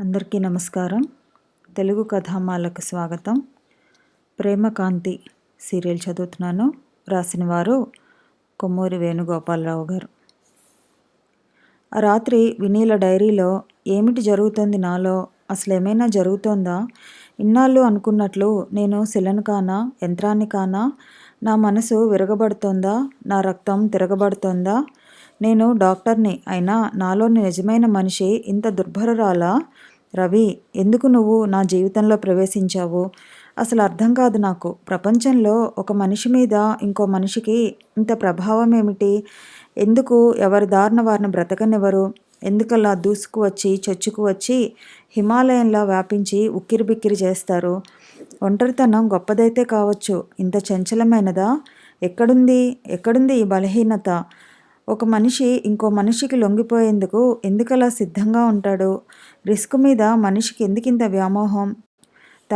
అందరికీ నమస్కారం. తెలుగు కథామాలకు స్వాగతం. ప్రేమకాంతి సీరియల్ చదువుతున్నాను. రాసిన వారు కొమ్మూరి వేణుగోపాలరావు గారు. ఆ రాత్రి వినీల డైరీలో ఏమిటి జరుగుతోంది నాలో? అసలు ఏమైనా జరుగుతోందా? ఇన్నాళ్ళు అనుకున్నట్లు నేను శిలను కానా యంత్రాన్ని కానా? నా మనసు విరగబడుతోందా? నా రక్తం తిరగబడుతోందా? నేను డాక్టర్ని అయినా నాలోని నిజమైన మనిషి ఇంత దుర్భరురాలా? రవి ఎందుకు నువ్వు నా జీవితంలో ప్రవేశించావు? అసలు అర్థం కాదు నాకు. ప్రపంచంలో ఒక మనిషి మీద ఇంకో మనిషికి ఇంత ప్రభావం ఏమిటి? ఎందుకు ఎవరి దారిన వారిని బ్రతకనివ్వరు? ఎందుకలా దూసుకు వచ్చి చొచ్చుకు వచ్చి హిమాలయంలా వ్యాపించి ఉక్కిరి బిక్కిరి చేస్తారు? ఒంటరితనం గొప్పదైతే కావచ్చు. ఇంత చంచలమైనదా? ఎక్కడుంది? ఎక్కడుంది ఈ బలహీనత? ఒక మనిషి ఇంకో మనిషికి లొంగిపోయేందుకు ఎందుకలా సిద్ధంగా ఉంటాడు? రిస్క్ మీద మనిషికి ఎందుకింత వ్యామోహం?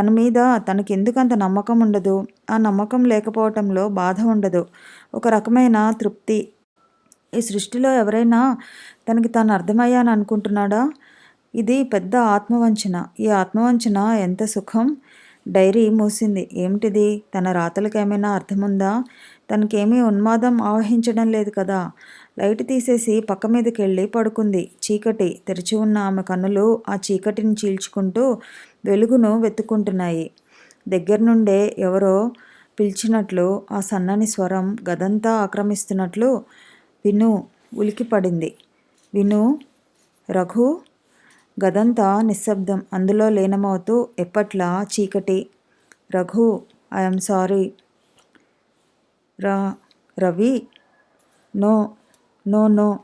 తన మీద తనకి ఎందుకంత నమ్మకం ఉండదు. ఆ నమ్మకం లేకపోవటంలో బాధ ఉండదు. ఒక రకమైన తృప్తి. ఈ సృష్టిలో ఎవరైనా తనకి తాను అర్థమయ్యాను అనుకుంటున్నాడా? ఇది పెద్ద ఆత్మవంచన. ఈ ఆత్మవంచన ఎంత సుఖం? డైరీ మూసింది. ఏమిటిది? తన రాతలకు ఏమైనా అర్థముందా? తనకేమీ ఉన్మాదం ఆవహించడం లేదు కదా? లైట్ తీసేసి పక్క మీదకి వెళ్ళి పడుకుంది. చీకటి. తెరిచి ఉన్న ఆమె కన్నులు ఆ చీకటిని చీల్చుకుంటూ వెలుగును వెతుక్కుంటున్నాయి. దగ్గర నుండే ఎవరో పిలిచినట్లు ఆ సన్నని స్వరం గదంతా ఆక్రమిస్తున్నట్లు విను ఉలికి పడింది విను రఘు! గదంతా నిశ్శబ్దం. అందులో లీనమవుతూ ఎప్పట్లా చీకటి? Raghu I'm sorry. రా Ravi? No. No no.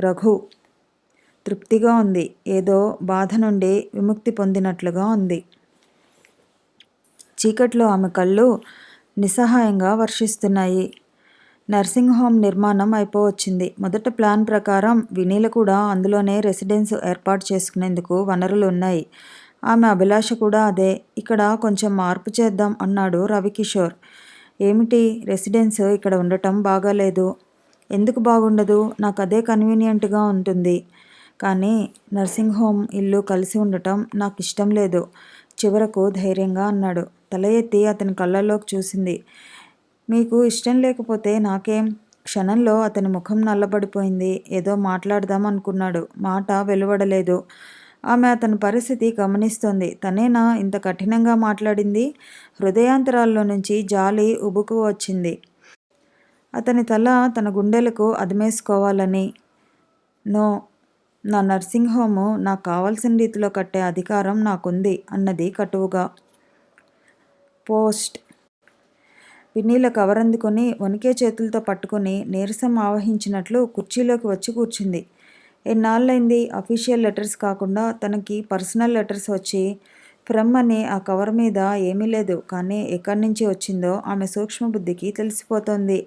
Raghu. తృప్తిగా ఉంది. ఏదో బాధ నుండి విముక్తి పొందినట్లుగా ఉంది. చీకట్లో ఆమె కళ్ళు నిస్సహాయంగా వర్షిస్తున్నాయి. నర్సింగ్ హోమ్ నిర్మాణం అయిపోవచ్చింది. మొదట ప్లాన్ ప్రకారం వినీల కూడా అందులోనే రెసిడెన్స్ ఏర్పాటు చేసుకునేందుకు వనరులు ఉన్నాయి. ఆమె అభిలాష కూడా అదే. ఇక్కడ కొంచెం మార్పు చేద్దాం అన్నాడు రవికిషోర్. ఏమిటి? రెసిడెన్స్ ఇక్కడ ఉండటం బాగాలేదు. ఎందుకు బాగుండదు? నాకు అదే కన్వీనియంట్గా ఉంటుంది. కానీ నర్సింగ్ హోమ్ ఇల్లు కలిసి ఉండటం నాకు ఇష్టం లేదు. చివరకు ధైర్యంగా అన్నాడు. తల ఎత్తి అతని కళ్ళల్లోకి చూసింది. మీకు ఇష్టం లేకపోతే నాకేం? క్షణంలో అతని ముఖం నల్లబడిపోయింది. ఏదో మాట్లాడదాం అనుకున్నాడు. మాట వెలువడలేదు. ఆమె అతని పరిస్థితి గమనిస్తోంది. తనేనా ఇంత కఠినంగా మాట్లాడింది? హృదయాంతరాల్లో నుంచి జాలి ఉబుకు వచ్చింది. అతని తల తన గుండెలకు అదిమేసుకోవాలని. నో నా నర్సింగ్ హోము నాకు కావాల్సిన రీతిలో కట్టే అధికారం నాకుంది అన్నది కటువుగా. పోస్ట్. పిన్నీల కవర్ అందుకొని వణికే చేతులతో పట్టుకుని నీరసం ఆవహించినట్లు కుర్చీలోకి వచ్చి కూర్చుంది. ఎన్నాళ్ళైంది అఫీషియల్ లెటర్స్ కాకుండా తనకి పర్సనల్ లెటర్స్ వచ్చి ఫ్రమ్ అని ఆ కవర్ మీద ఏమీ లేదు కానీ ఎక్కడి నుంచి వచ్చిందో ఆమె సూక్ష్మ బుద్ధికి తెలిసిపోతుంది.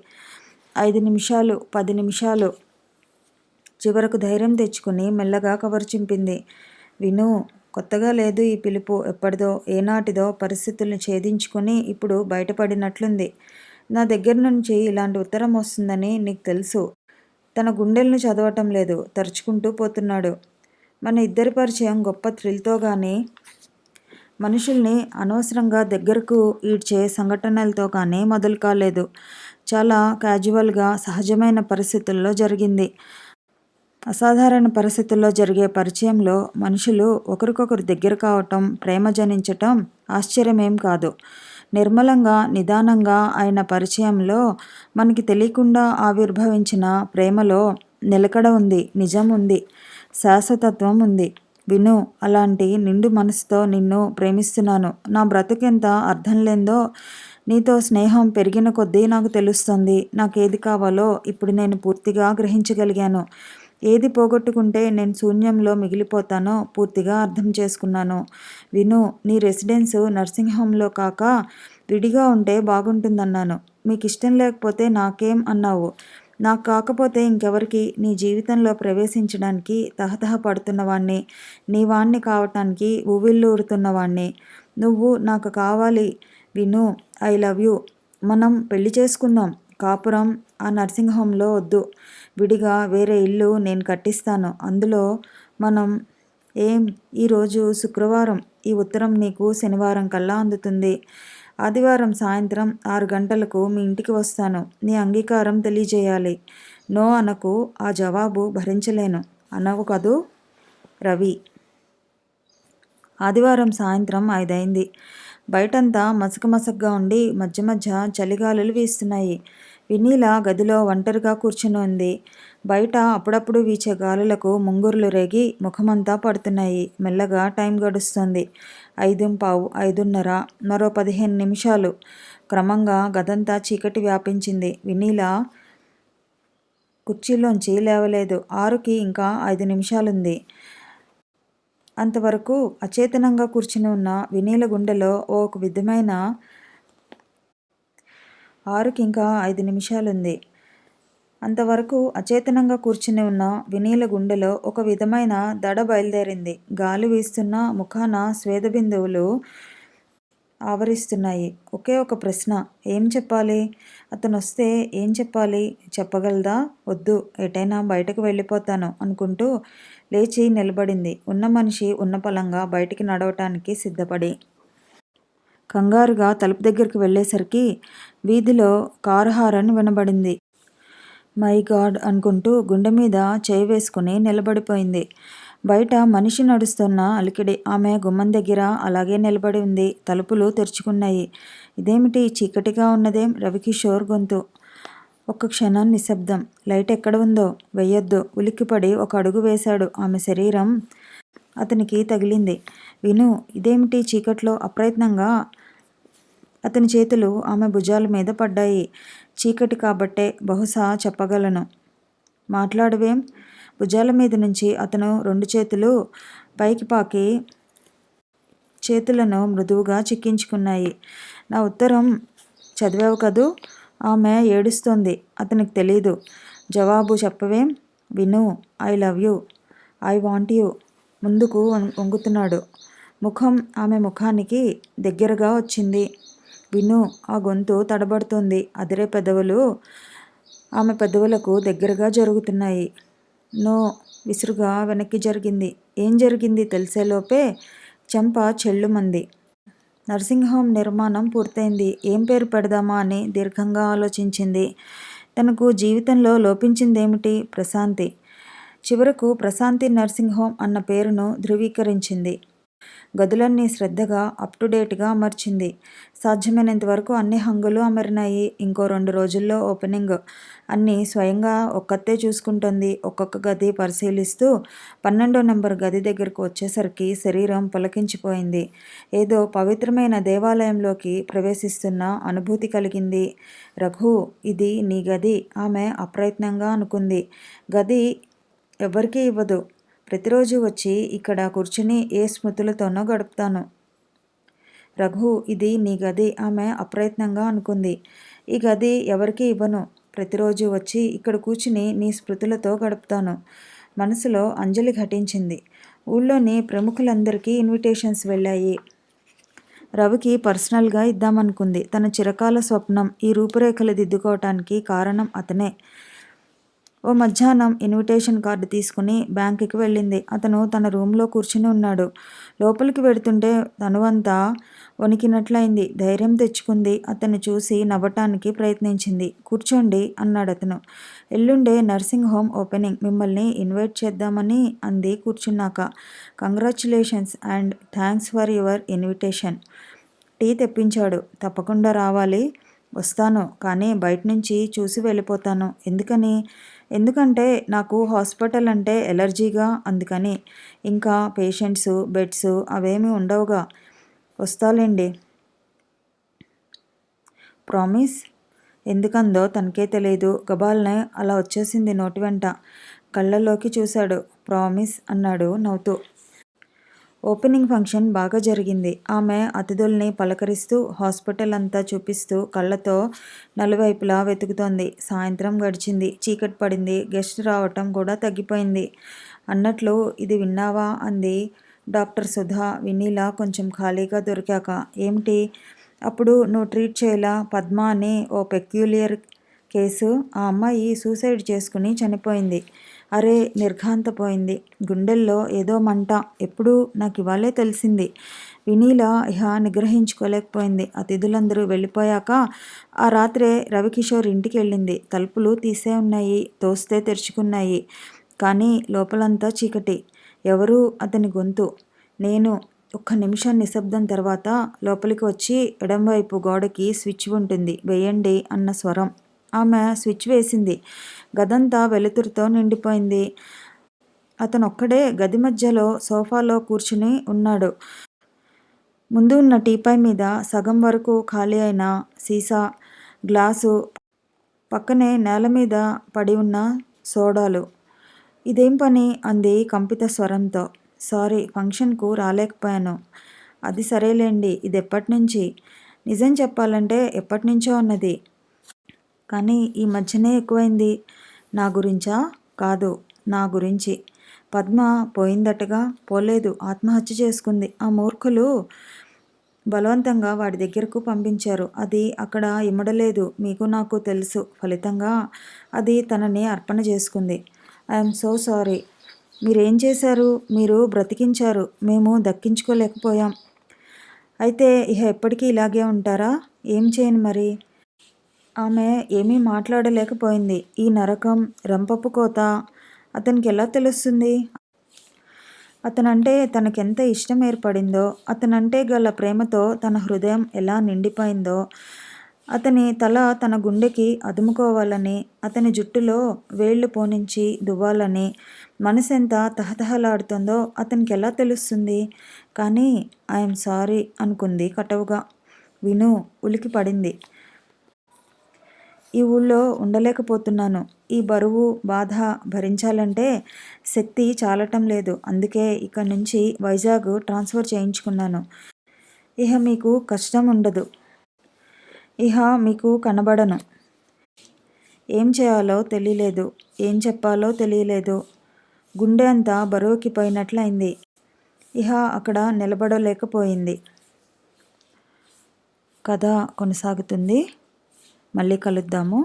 ఐదు నిమిషాలు పది నిమిషాలు. చివరకు ధైర్యం తెచ్చుకుని మెల్లగా కవర్ చింపింది. విను కొత్తగా లేదు ఈ పిలుపు ఎప్పటిదో ఏనాటిదో పరిస్థితుల్ని ఛేదించుకొని ఇప్పుడు బయటపడినట్లుంది. నా దగ్గర నుంచి ఇలాంటి ఉత్తరం వస్తుందని నీకు తెలుసు. తన గుండెలను చదవటం లేదు తరుచుకుంటూ పోతున్నాడు. మన ఇద్దరి పరిచయం గొప్ప థ్రిల్తో కానీ మనుషుల్ని అనవసరంగా దగ్గరకు ఈడ్చే సంఘటనలతో కానీ మొదలు కాలేదు చాలా క్యాజువల్గా సహజమైన పరిస్థితుల్లో జరిగింది. అసాధారణ పరిస్థితుల్లో జరిగే పరిచయంలో మనుషులు ఒకరికొకరు దగ్గర కావటం ప్రేమ జనించటం ఆశ్చర్యమేం కాదు. నిర్మలంగా నిదానంగా ఆయన పరిచయంలో మనకి తెలియకుండా ఆవిర్భవించిన ప్రేమలో నిలకడ ఉంది నిజం ఉంది శాశ్వతత్వం ఉంది. విను అలాంటి నిండు మనసుతో నిన్ను ప్రేమిస్తున్నాను. నా బ్రతుకెంత అర్థం లేదో నీతో స్నేహం పెరిగిన కొద్దీ నాకు తెలుస్తుంది. నాకు ఏది కావాలో ఇప్పుడు నేను పూర్తిగా గ్రహించగలిగాను. ఏది పోగొట్టుకుంటే నేను శూన్యంలో మిగిలిపోతానో పూర్తిగా అర్థం చేసుకున్నాను. విను నీ రెసిడెన్స్ నర్సింగ్ హోమ్లో కాక విడిగా ఉంటే బాగుంటుందన్నాను. మీకు ఇష్టం లేకపోతే నాకేం అన్నావు? నాకు కాకపోతే ఇంకెవరికి? నీ జీవితంలో ప్రవేశించడానికి తహతహ పడుతున్నవాణ్ణి. నీ వాణ్ణి కావటానికి ఊవిళ్ళూరుతున్నవాణ్ణి. నువ్వు నాకు కావాలి. విను ఐ లవ్ యూ. మనం పెళ్ళి చేసుకుందాం. కాపురం ఆ నర్సింగ్ హోమ్లో వద్దు. విడిగా వేరే ఇల్లు నేను కట్టిస్తాను. అందులో మనం ఏం ఈరోజు శుక్రవారం? ఈ ఉత్తరం నీకు శనివారం కల్లా అందుతుంది. ఆదివారం సాయంత్రం ఆరు గంటలకు మీ ఇంటికి వస్తాను. నీ అంగీకారం తెలియజేయాలి. నో అనకు ఆ జవాబు భరించలేను. అనవు కదూ? రవి. ఆదివారం సాయంత్రం ఐదైంది బయటంతా మసక మసకగా ఉండి మధ్య మధ్య చలిగాలులు వీస్తున్నాయి. వినీల గదిలో ఒంటరిగా కూర్చుని ఉంది బయట అప్పుడప్పుడు వీచే గాలులకు ముంగురులు రేగి ముఖమంతా పడుతున్నాయి. మెల్లగా టైం గడుస్తుంది. ఐదు పావు ఐదున్నర మరో పదిహేను నిమిషాలు. క్రమంగా గదంతా చీకటి వ్యాపించింది. వినీల కుర్చీలోంచి లేవలేదు. ఆరుకి ఇంకా ఐదు నిమిషాలుంది. అంతవరకు అచేతనంగా కూర్చుని ఉన్న వినీల గుండెలో ఓ ఒక విధమైన ఆరుకి ఇంకా ఐదు నిమిషాలుంది. అంతవరకు అచేతనంగా కూర్చుని ఉన్న వినీల గుండెలో ఒక విధమైన దడ బయలుదేరింది. గాలి వీస్తున్న ముఖాన స్వేదబిందువులు ఆవరిస్తున్నాయి. ఒకే ఒక ప్రశ్న ఏం చెప్పాలి? అతను వస్తే ఏం చెప్పాలి? చెప్పగలదా? వద్దు ఎటైనా బయటకు వెళ్ళిపోతాను అనుకుంటూ లేచి నిలబడింది. ఉన్న మనిషి ఉన్న పలంగా బయటికి నడవటానికి సిద్ధపడి కంగారుగా తలుపు దగ్గరికి వెళ్ళేసరికి వీధిలో కారు హారన్ వినబడింది. మై గాడ్ అనుకుంటూ గుండె మీద చేయి వేసుకుని నిలబడిపోయింది. బయట మనిషి నడుస్తున్న అలికిడి ఆమె గుమ్మం దగ్గర అలాగే నిలబడి ఉంది. తలుపులు తెరుచుకున్నాయి. ఇదేమిటి చీకటిగా ఉన్నదేం? రవికిషోర్ గొంతు. ఒక్క క్షణం నిశ్శబ్దం. లైట్ ఎక్కడ ఉందో వెయ్యొద్దు. ఉలిక్కిపడి ఒక అడుగు వేశాడు ఆమె శరీరం. అతనికి తగిలింది. విను ఇదేమిటి చీకట్లో అప్రయత్నంగా? అతని చేతులు ఆమె భుజాల మీద పడ్డాయి. చీకటి కాబట్టే బహుశా చెప్పగలను. మాట్లాడవేం? భుజాల మీద నుంచి అతను రెండు చేతులు పైకి పాకి చేతులను మృదువుగా చిక్కించుకున్నాయి. నా ఉత్తరం చదివావు కదూ? ఆమె ఏడుస్తోంది. అతనికి తెలీదు. జవాబు చెప్పవేం. విను. I love you. I want you. ముందుకు వంగుతున్నాడు. ముఖం ఆమె ముఖానికి దగ్గరగా వచ్చింది. విను. ఆ గొంతు తడబడుతోంది. అదిరే పెదవులు ఆమె పెదవులకు దగ్గరగా జరుగుతున్నాయి. నో. విసురుగా వెనక్కి జరిగింది. ఏం జరిగింది? తెలిసేలోపే చెంప చెల్లుమంది. నర్సింగ్ హోమ్ నిర్మాణం పూర్తయింది. ఏం పేరు పెడదామా అని దీర్ఘంగా ఆలోచించింది. తనకు జీవితంలో లోపించిందేమిటి? ప్రశాంతి. చివరకు ప్రశాంతి నర్సింగ్ హోమ్ అన్న పేరును ధృవీకరించింది. గదులన్నీ శ్రద్ధగా అప్ టు డేట్గా అమర్చింది. సాధ్యమైనంత వరకు అన్ని హంగులు అమరినాయి. ఇంకో రెండు రోజుల్లో ఓపెనింగ్. అన్నీ స్వయంగా ఒక్కతే చూసుకుంటుంది. ఒక్కొక్క గది పరిశీలిస్తూ పన్నెండో నెంబర్ గది దగ్గరకు వచ్చేసరికి శరీరం పులకించిపోయింది. ఏదో పవిత్రమైన దేవాలయంలోకి ప్రవేశిస్తున్న అనుభూతి కలిగింది. రఘు ఇది నీ గది. ఆమె అప్రయత్నంగా అనుకుంది. గది ఎవరికీ ఇవ్వదు. ప్రతిరోజు వచ్చి ఇక్కడ కూర్చుని ఏ స్మృతులతోనో గడుపుతాను. రఘు ఇది నీ గది ఆమె అప్రయత్నంగా అనుకుంది. ఈ గది ఎవరికీ ఇవ్వను. ప్రతిరోజు వచ్చి ఇక్కడ కూర్చుని నీ స్మృతులతో గడుపుతాను. మనసులో అంజలి ఘటించింది. ఊళ్ళోని ప్రముఖులందరికీ ఇన్విటేషన్స్ వెళ్ళాయి. రవికి పర్సనల్గా ఇద్దామనుకుంది. తన చిరకాల స్వప్నం ఈ రూపురేఖలు దిద్దుకోవటానికి కారణం అతనే. ఓ మధ్యాహ్నం ఇన్విటేషన్ కార్డు తీసుకుని బ్యాంకుకి వెళ్ళింది. అతను తన రూమ్లో కూర్చుని ఉన్నాడు. లోపలికి వెడుతుంటే తనువంతా వణికినట్లయింది. ధైర్యం తెచ్చుకుంది. అతన్ని చూసి నవ్వటానికి ప్రయత్నించింది. కూర్చోండి అన్నాడు అతను. ఎల్లుండే నర్సింగ్ హోమ్ ఓపెనింగ్. మిమ్మల్ని ఇన్వైట్ చేద్దామని అంది కూర్చున్నాక. Congratulations and thanks for your invitation. Tea తెప్పించాడు. తప్పకుండా రావాలి. వస్తాను. కానీ బయట నుంచి చూసి వెళ్ళిపోతాను. ఎందుకని? ఎందుకంటే నాకు హాస్పిటల్ అంటే ఎలర్జీగా అందుకని ఇంకా పేషెంట్స్ బెడ్స్ అవేమీ ఉండవుగా. వస్తాలేండి. ప్రామిస్? ఎందుకందో తనకే తెలియదు గబాల్నే అలా వచ్చేసింది నోటి వెంట. కళ్ళల్లోకి చూశాడు. ప్రామిస్ అన్నాడు నవ్వుతూ. ఓపెనింగ్ ఫంక్షన్ బాగా జరిగింది. ఆమె అతిథుల్ని పలకరిస్తూ హాస్పిటల్ అంతా చూపిస్తూ కళ్ళతో నలువైపులా వెతుకుతోంది. సాయంత్రం గడిచింది. చీకటి పడింది. గెస్ట్ రావటం కూడా తగ్గిపోయింది. అన్నట్లు ఇది విన్నావా? అంది డాక్టర్ సుధా. వినీలా కొంచెం ఖాళీగా దొరికాక ఏమిటి? అప్పుడు నువ్వు ట్రీట్ చేయలా? పద్మ అని ఓ పెక్యులియర్ కేసు. ఆ అమ్మాయి సూసైడ్ చేసుకుని చనిపోయింది. అరే నిర్ఘాంతపోయింది. గుండెల్లో ఏదో మంట ఎప్పుడూ నాకు ఇవాళే తెలిసింది. వినీల ఇహ నిగ్రహించుకోలేకపోయింది. అతిథులందరూ వెళ్ళిపోయాక ఆ రాత్రే రవికిషోర్ ఇంటికి వెళ్ళింది తలుపులు తీసే ఉన్నాయి తోస్తే తెరుచుకున్నాయి. కానీ లోపలంతా చీకటి. ఎవరు అతని గొంతు. నేను ఒక్క నిమిషం నిశ్శబ్దం తర్వాత లోపలికి వచ్చి ఎడంవైపు గోడకి స్విచ్ ఉంటుంది. వేయండి అన్న స్వరం. ఆమె స్విచ్ వేసింది. గదంతా వెలుతురుతో నిండిపోయింది. అతను ఒక్కడే గది మధ్యలో సోఫాలో కూర్చుని ఉన్నాడు. ముందు ఉన్న టీపై మీద సగం వరకు ఖాళీ అయిన సీసా గ్లాసు పక్కనే నేల మీద పడి ఉన్న సోడాలు. ఇదేం పని? అంది కంపిత స్వరంతో. సారీ ఫంక్షన్కు రాలేకపోయాను. అది సరేలేండి ఇది ఎప్పటి నుంచి నిజం చెప్పాలంటే ఎప్పటి నుంచో ఉన్నది కానీ ఈ మధ్యనే ఎక్కువైంది. నా గురించా? కాదు నా గురించి. పద్మ పోయిందటగా? పోలేదు. ఆత్మహత్య చేసుకుంది. ఆ మూర్ఖులు బలవంతంగా వాడి దగ్గరకు పంపించారు. అది అక్కడ ఇమ్మడలేదు. మీకు నాకు తెలుసు. ఫలితంగా అది తనని అర్పణ చేసుకుంది. ఐఎమ్ సో సారీ మీరేం చేశారు? మీరు బ్రతికించారు. మేము దక్కించుకోలేకపోయాం. అయితే ఇహ ఎప్పటికీ ఇలాగే ఉంటారా? ఏం చేయను మరి? ఆమె ఏమీ మాట్లాడలేకపోయింది. ఈ నరకం రంపపు కోత అతనికి ఎలా తెలుస్తుంది? అతనంటే తనకెంత ఇష్టం ఏర్పడిందో అతనంటే గల ప్రేమతో తన హృదయం ఎలా నిండిపోయిందో అతని తల తన గుండెకి అదుముకోవాలని అతని జుట్టులో వేళ్ళు పోనించి దువ్వాలని మనసెంత తహతహలాడుతుందో అతనికి ఎలా తెలుస్తుంది? కానీ ఐఎమ్ సారీ అనుకుంది కటవుగా. విను ఉలికి పడింది ఈ ఊళ్ళో ఉండలేకపోతున్నాను. ఈ బరువు బాధ భరించాలంటే శక్తి చాలటం లేదు. అందుకే ఇక్కడ నుంచి వైజాగ్ ట్రాన్స్ఫర్ చేయించుకున్నాను. ఇహ మీకు కష్టం ఉండదు. ఇహ మీకు కనబడను. ఏం చేయాలో తెలియలేదు. ఏం చెప్పాలో తెలియలేదు. గుండె అంతా బరువుకి పోయినట్లయింది. ఇహ అక్కడ నిలబడలేకపోయింది. కథ కొనసాగుతుంది. మళ్ళీ కలుద్దాము.